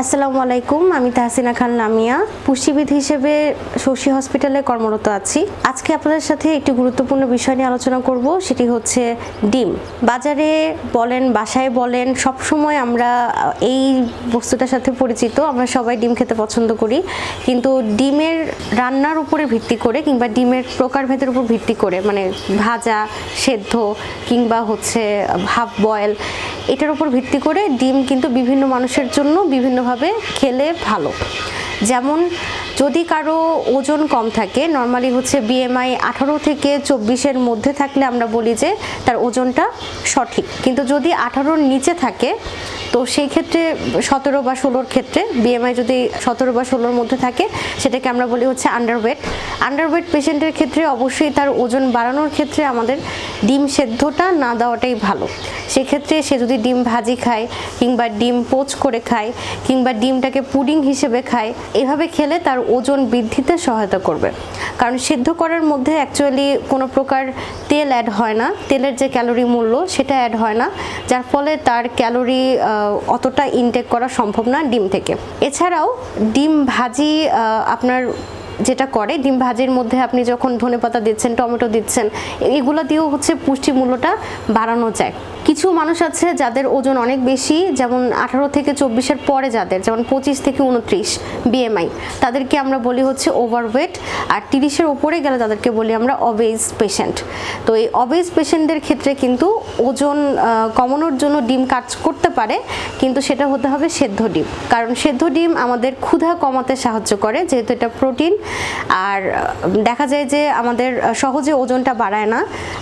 আসসালামু আলাইকুম, আমি তাহসিনা খান লামিয়া, পুষ্টিবিদ হিসেবে শশী হসপিটালে কর্মরত আছি। আজকে আপনাদের সাথে একটি গুরুত্বপূর্ণ বিষয় নিয়ে আলোচনা করব, সেটি হচ্ছে ডিম। বাজারে বলেন, বাসায় বলেন সব সময় আমরা এই বস্তুটার সাথে পরিচিত, আমরা সবাই ডিম খেতে পছন্দ করি। কিন্তু ডিমের রান্নার উপরে ভিত্তি করে কিংবা ডিমের প্রকারভেদের উপর ভিত্তি করে মানে ভাজা, সেদ্ধ কিংবা হচ্ছে হাফ বয়েল এটার উপর ভিত্তি করে ডিম কিন্তু বিভিন্ন মানুষের জন্য বিভিন্নভাবে খেলে ভালো। যেমন যদি কারও ওজন কম থাকে নর্মালি হচ্ছে বিএমআই আঠারো থেকে চব্বিশের মধ্যে থাকলে আমরা বলি যে তার ওজনটা সঠিক। কিন্তু যদি আঠারোর নিচে থাকে, তো সেই ক্ষেত্রে সতেরো বা ষোলোর ক্ষেত্রে বিএমআই যদি সতেরো বা ষোলোর মধ্যে থাকে, সেটাকে আমরা বলি হচ্ছে আন্ডারওয়েট আন্ডারওয়েট পেশেন্টের ক্ষেত্রে অবশ্যই তার ওজন বাড়ানোর ক্ষেত্রে আমাদের ডিম সেদ্ধটা না দেওয়াটাই ভালো। সেক্ষেত্রে সে যদি ডিম ভাজি খায়, কিংবা ডিম পোচ করে খায়, কিংবা ডিমটাকে পুডিং হিসেবে খায়, এভাবে খেলে তার ওজন বৃদ্ধিতে সহায়তা করবে। কারণ সেদ্ধ করার মধ্যে অ্যাকচুয়ালি কোনো প্রকার তেল অ্যাড হয় না। তেলের যে ক্যালোরি মূল্য সেটা অ্যাড হয় না। যার ফলে তার ক্যালোরি অতটা ইনটেক করা সম্ভব না ডিম থেকে। এছাড়াও ডিম ভাজি আপনার যেটা করে, ডিম ভাজির মধ্যে আপনি যখন ধনেপাতা দিচ্ছেন, টমেটো দিচ্ছেন, এগুলো দিয়েও হচ্ছে পুষ্টি মূল্যটা বাড়ানো যায়। কিছু মানুষ আছে যাদের ওজন অনেক বেশি, যেমন আঠারো থেকে চব্বিশের পরে যাদের, যেমন পঁচিশ থেকে উনত্রিশ বিএমআই তাদেরকে আমরা বলি হচ্ছে ওভারওয়েট আর তিরিশের ওপরে গেলে তাদেরকে বলি আমরা অবেজ পেশেন্ট তো এই অবেজ পেশেন্টদের ক্ষেত্রে কিন্তু ওজন কমানোর জন্য ডিম কাজ করতে পারে, কিন্তু সেটা হতে হবে সেদ্ধ ডিম। কারণ সেদ্ধ ডিম আমাদের ক্ষুধা কমাতে সাহায্য করে, যেহেতু এটা প্রোটিন আর দেখা যায় যে আমাদের সহজে ওজনটা বাড়ায় না।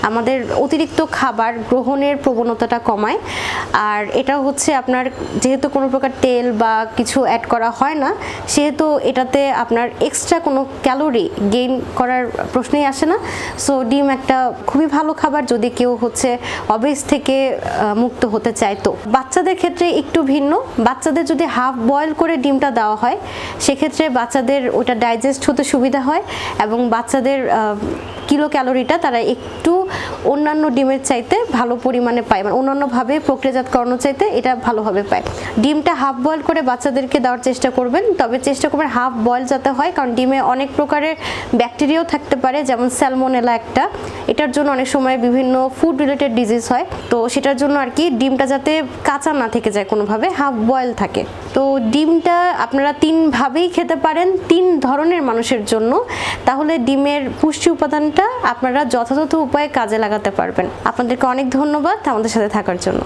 আমাদের অতিরিক্ত খাবার গ্রহণের প্রবণতাটা কমায়। আর এটা হচ্ছে আপনার যেহেতু কোনো প্রকার তেল বা কিছু অ্যাড করা হয় না, সেহেতু এটাতে আপনার এক্সট্রা কোনো ক্যালোরি গেইন করার প্রশ্নেই আসে না। সো ডিম একটা খুবই ভালো খাবার যদি কেউ হচ্ছে অবেজ থেকে মুক্ত হতে চায় তো। বাচ্চাদের ক্ষেত্রে একটু ভিন্ন। বাচ্চাদের যদি হাফ বয়েল করে ডিমটা দেওয়া হয়, সেক্ষেত্রে বাচ্চাদের ওটা ডাইজেস্ট হতে সুবিধা হয় এবং বাচ্চাদের কিলো ক্যালোরিটা তারা একটু অন্যান্য ডিমের চাইতে ভালো পরিমাণে পায়। মানে অন্যান্যভাবে প্রক্রিয়াজাত করানোর চাইতে এটা ভালোভাবে পায়। ডিমটা হাফ বয়েল করে বাচ্চাদেরকে দেওয়ার চেষ্টা করবেন, তবে চেষ্টা করবেন হাফ বয়েল যাতে হয়, কারণ ডিমে অনেক প্রকারের ব্যাকটেরিয়াও থাকতে পারে, যেমন স্যালমোনেলা একটা। এটার জন্য অনেক সময় বিভিন্ন ফুড রিলেটেড ডিজিজ হয়, তো সেটার জন্য আর কি ডিমটা যাতে কাঁচা না থেকে যায় কোনোভাবে হাফ বয়েল থাকে। তো ডিমটা আপনারা তিনভাবেই খেতে পারেন, তিন ধরনের মানুষের জন্য। তাহলে ডিমের পুষ্টি উপাদানটা আপনারা যথাযথ উপায়ে কাজে লাগাতে পারবেন। আপনাদেরকে অনেক ধন্যবাদ, আমাদের সাথে থাকার জন্য।